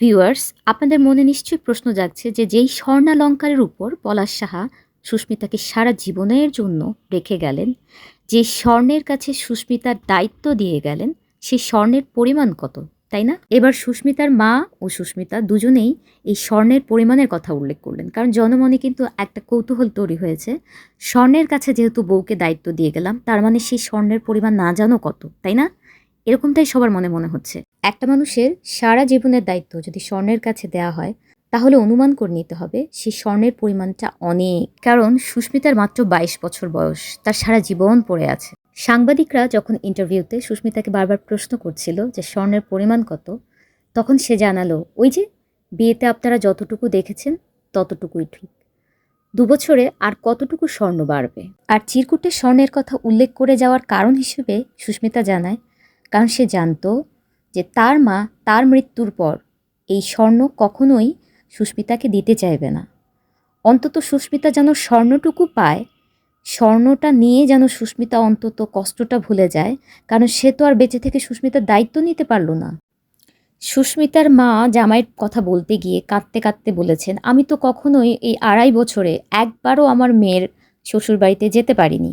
Viewers আপনাদের মনে নিশ্চয়ই প্রশ্ন জাগছে যে যেই স্বর্ণালঙ্কারের উপর পলাশ সাহা সুস্মিতাকে সারা জীবনের জন্য রেখে গেলেন, যে স্বর্ণের কাছে সুস্মিতার দায়িত্ব দিয়ে গেলেন, সেই স্বর্ণের পরিমাণ কত, তাই না? এবার সুস্মিতার মা ও সুস্মিতা দুজনেই এই স্বর্ণের পরিমাণের কথা উল্লেখ করলেন। কারণ জনমনে কিন্তু একটা কৌতূহল তৈরি হয়েছে, স্বর্ণের কাছে যেহেতু বউকে দায়িত্ব দিয়ে গেলাম, তার মানে সেই স্বর্ণের পরিমাণ না জানো কত, তাই না? এরকমটাই সবার মনে মনে হচ্ছে। একটা মানুষের সারা জীবনের দায়িত্ব যদি স্বর্ণের কাছে দেওয়া হয়, তাহলে অনুমান করে নিতে হবে সেই স্বর্ণের পরিমাণটা অনেক। কারণ সুস্মিতার মাত্র বাইশ বছর বয়স, তার সারা জীবন পড়ে আছে। সাংবাদিকরা যখন ইন্টারভিউতে সুস্মিতাকে বারবার প্রশ্ন করছিল যে স্বর্ণের পরিমাণ কত, তখন সে জানালো, ওই যে, বিয়েতে আপনারা যতটুকু দেখেছেন, ততটুকুই ঠিক। দু বছরে আর কতটুকু স্বর্ণ বাড়বে? আর চিরকুটে স্বর্ণের কথা উল্লেখ করে যাওয়ার কারণ হিসেবে সুস্মিতা জানায়, কারণ সে জানতো যে তার মা তার মৃত্যুর পর এই স্বর্ণ কখনোই সুস্মিতাকে দিতে চাইবে না। অন্তত সুস্মিতা যেন স্বর্ণটুকু পায়, স্বর্ণটা নিয়ে যেন সুস্মিতা অন্তত কষ্টটা ভুলে যায়, কারণ সে তো আর বেঁচে থেকে সুস্মিতার দায়িত্ব নিতে পারল না। সুস্মিতার মা জামাইয়ের কথা বলতে গিয়ে কাঁদতে কাঁদতে বলেছেন, আমি তো কখনোই এই আড়াই বছরে একবারও আমার মেয়ের শ্বশুরবাড়িতে যেতে পারিনি।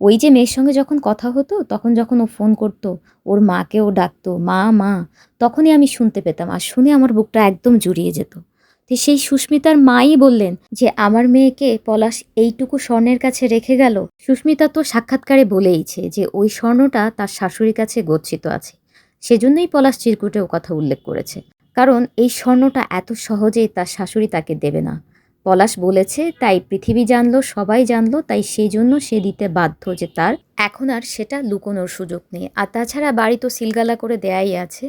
ওই যে মেয়ের সঙ্গে যখন কথা হতো, তখন যখন ও ফোন করতো, ওর মাকেও ডাকতো, মা মা, তখনই আমি শুনতে পেতাম আর শুনে আমার বুকটা একদম জুড়িয়ে যেত। তো সেই সুস্মিতার মাই বললেন যে, আমার মেয়েকে পলাশ এইটুকু স্বর্ণের কাছে রেখে গেল? সুস্মিতা তো সাক্ষাৎকারে বলেইছে যে, ওই স্বর্ণটা তার শাশুড়ির কাছে গচ্ছিত আছে। সেজন্যই পলাশ চিরকুটেও কথা উল্লেখ করেছে। কারণ এই স্বর্ণটা এত সহজেই তার শাশুড়ি তাকে দেবে না। পলাশ বলেছে, তাই পৃথিবী জানলো, সবাই জানলো, তাই সেই জন্য সে দিতে বাধ্য যে তার এখন আর সেটা লুকোনোর সুযোগ নেই। আর তাছাড়া বাড়ি তো সিলগালা করে দেয়াই আছে।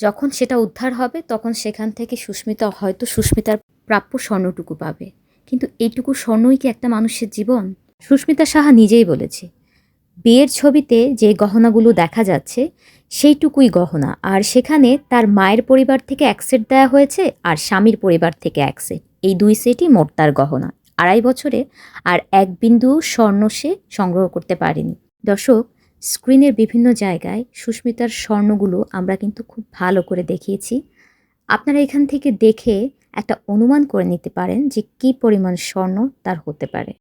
যখন সেটা উদ্ধার হবে, তখন সেখান থেকে সুস্মিতা হয়তো সুস্মিতার প্রাপ্য স্বর্ণটুকু পাবে। কিন্তু এইটুকু স্বর্ণই কি একটা মানুষের জীবন? সুস্মিতা সাহা নিজেই বলেছে, বিয়ের ছবিতে যে গহনাগুলো দেখা যাচ্ছে, সেইটুকুই গহনা। আর সেখানে তার মায়ের পরিবার থেকে এক সেট দেওয়া হয়েছে, আর স্বামীর পরিবার থেকে এক সেট। এই দুই সেটই মোট তার গহনা। আড়াই বছরে আর এক বিন্দু স্বর্ণ সে সংগ্রহ করতে পারেনি। দর্শক, স্ক্রিনের বিভিন্ন জায়গায় সুস্মিতার স্বর্ণগুলো আমরা কিন্তু খুব ভালো করে দেখিয়েছি। আপনারা এখান থেকে দেখে একটা অনুমান করে নিতে পারেন যে কী পরিমাণ স্বর্ণ তার হতে পারে।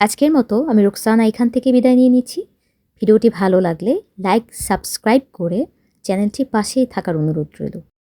আজকের মতো আমি রুকসানা এখান থেকে বিদায় নিয়ে নিচ্ছি। ভিডিওটি ভালো লাগলে লাইক, সাবস্ক্রাইব করে চ্যানেলটির পাশেই থাকার অনুরোধ রইল।